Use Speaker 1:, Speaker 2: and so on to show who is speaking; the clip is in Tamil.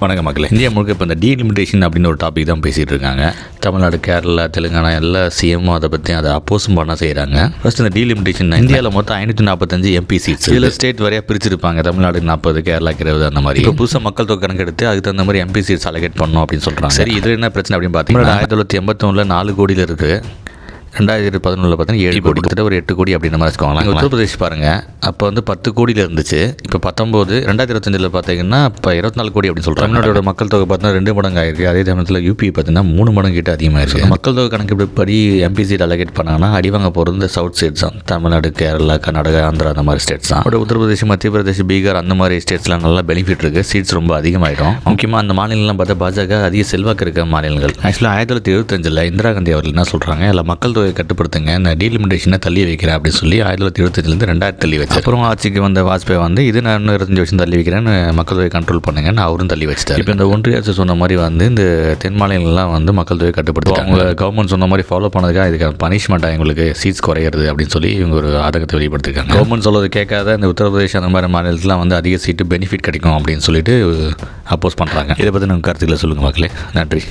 Speaker 1: வணக்கம் மக்களே. இந்தியா முழுக்க இப்போ இந்த டீலிமிட்டேஷன் அப்படின்னு ஒரு டாபிக் தான் பேசிகிட்டு இருக்காங்க. தமிழ்நாடு கேரளா தெலுங்கானா எல்லா சிஎம்மும் அதை பற்றி அதை அப்போஸும் பண்ண செய்கிறாங்க ஃபர்ஸ்ட் இந்த டீலிமிட்டேஷன் இந்தியாவில் மொத்தம் ஐநூற்றி நாற்பத்தஞ்சு எம்பி சீட்ஸ் இதில் ஸ்டேட் வரையாக பிரிச்சிருப்பாங்க. தமிழ்நாடு நாற்பது கேரளாக்கு இருபது அந்த மாதிரி. இப்போ புதுசாக மக்கள் தொகை கணக்கெடுத்து அதுக்கு தகுந்த மாதிரி எம்பி சீட்ஸ் அலகேட் பண்ணணும் அப்படின்னு சொல்கிறாங்க சரி இதில் என்ன பிரச்சனை அப்படின்னு பார்த்தீங்கன்னா ஆயிரத்தி தொள்ளாயிரத்தி எண்பத்தொன்னில் நாலு கோடியில் இருக்குது ரெண்டாயிரத்தி பதினொன்றில் பார்த்தீங்கன்னா ஏழு கோடி. கிட்டத்தட்ட ஒரு எட்டு கோடி அப்படின்ற மாதிரி வச்சுக்கோங்களேன். உத்தரப்பிரதேஷ் பாருங்கள் அப்போ வந்து பத்து கோடியில் இருந்துச்சு. இப்போ பத்தொம்போது ரெண்டாயிரத்தி இருபத்தஞ்சில் பார்த்தீங்கன்னா இப்போ இருபத்தி நாலு கோடி அப்படின்னு சொல்கிறாங்க தமிழ்நாடோட மக்கள் தொகை பார்த்தீங்கன்னா ரெண்டு மடங்கு ஆயிருக்கு. அதே சமயத்தில் யூபி பார்த்தீங்கன்னா மூணு மடங்கு கிட்ட அதிகமாக இருக்குது மக்கள் தொகை கணக்கு படி எம்பி சீட் அலகேட் பண்ணாங்கன்னா அடி வாங்க போகிறது இந்த சவுத் ஸ்டேட்ஸ் தான். தமிழ்நாடு கேரளா கர்நாடகா ஆந்திரா அந்த மாதிரி ஸ்டேட்ஸ் தான். பட் உத்தரப்பிரதேஷ் மத்திய பிரதேஷ் பீகார் அந்த மாதிரி ஸ்டேட்ஸ்லாம் நல்லா பெனிஃபிட் இருக்குது சீட்ஸ் ரொம்ப அதிகமாகிடும் முக்கியமாக அந்த மாநிலங்கள்லாம் பார்த்தா பாஜக அதிக செல்வாக்கு இருக்க மாநிலங்கள். ஆக்சுவலாக ஆயிரத்தி தொள்ளாயிரத்தி எழுபத்தஞ்சில் இந்திரா காந்தி அவர்கள் என்ன சொல்கிறாங்க இல்லை மக்கள் தொகையை கட்டுப்படுத்துங்க. இந்த டீலிமிட்டேஷனை தள்ளி வைக்கிறேன் அப்படின்னு சொல்லி ஆயிரத்தி தொள்ளாயிரத்தி எழுபத்தஞ்சிலேருந்து ரெண்டாயிரத்தி தள்ளி வச்சு அப்புறம் ஆட்சிக்கு வந்த வாஜ்பாய் வந்து இது நான் இன்னும் இருபத்தஞ்சு வருஷம் தள்ளி வைக்கிறேன்னு மக்கள் தொகை கண்ட்ரோல் பண்ணுங்கன்னு அவரும் தள்ளி வச்சுட்டார். இப்போ இந்த ஒன்றிய அரசு சொன்ன மாதிரி வந்து இந்த தென் மாநிலங்கள்லாம் வந்து மக்கள் தொகை கட்டுப்படுத்தி அவங்க கவர்மெண்ட் சொன்ன மாதிரி ஃபாலோ பண்ணதுக்காக இதுக்கு பனிஷ்மெண்ட்டாக எங்களுக்கு சீட்ஸ் குறையிறது அப்படின்னு சொல்லி இவங்க ஒரு ஆதங்கத்தை வெளிப்படுத்திருக்காங்க கவர்மெண்ட் சொல்றது கேட்காத இந்த உத்தரப்பிரதேஷ் அந்த மாதிரி மாநிலத்தில் வந்து அதிக சீட்டு பெனிஃபிட் கிடைக்கும் அப்படின்னு சொல்லிட்டு அப்போஸ் பண்ணுறாங்க இதை பற்றி நம்ம கருத்துக்களை சொல்லுங்கள் மக்களே. நன்றி.